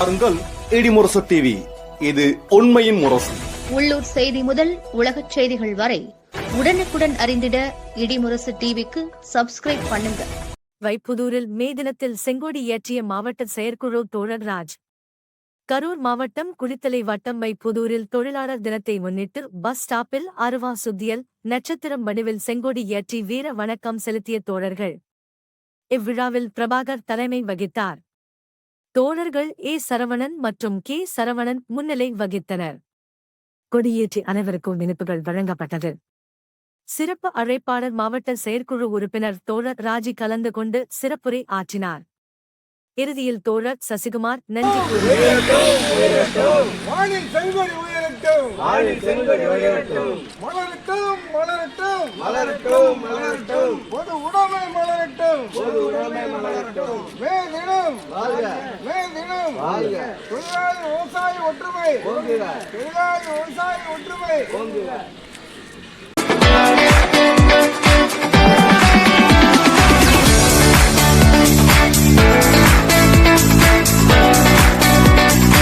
பாருங்கள் இடிமுரசு டிவி இது உண்மையின் முரசு. உள்ளூர் செய்தி முதல் உலகச் செய்திகள் வரை உடனுக்குடன் அறிந்திட இடிமுரசு டிவிக்கு சப்ஸ்கிரைப் பண்ணுங்க. வைப்புதூரில் மே தினத்தில் செங்கோடி ஏற்றிய மாவட்ட செயற்குழு தோழர் ராஜ் கரூர் மாவட்டம் குளித்தலை வட்டம் வைப்புதூரில் தொழிலாளர் தினத்தை முன்னிட்டு பஸ் ஸ்டாப்பில் அருவா சுத்தியல் நட்சத்திரம் வடிவில் செங்கோடி ஏற்றி வீர வணக்கம் செலுத்திய தோழர்கள். இவ்விழாவில் பிரபாகர் தலைமை வகித்தார். தோழர்கள் ஏ. சரவணன் மற்றும் கே. சரவணன் முன்னிலை வகித்தனர். கொடியேற்றி அனைவருக்கும் இனிப்புகள் வழங்கப்பட்டது. சிறப்பு அழைப்பாளர் மாவட்ட செயற்குழு உறுப்பினர் தோழர் ராஜி கலந்து கொண்டு சிறப்புரை ஆற்றினார். இறுதியில் தோழர் சசிகுமார் நன்றி கூறினார் தொழிலாளி விவசாய ஒற்றுமை. தொழிலாளி விவசாய ஒற்றுமை.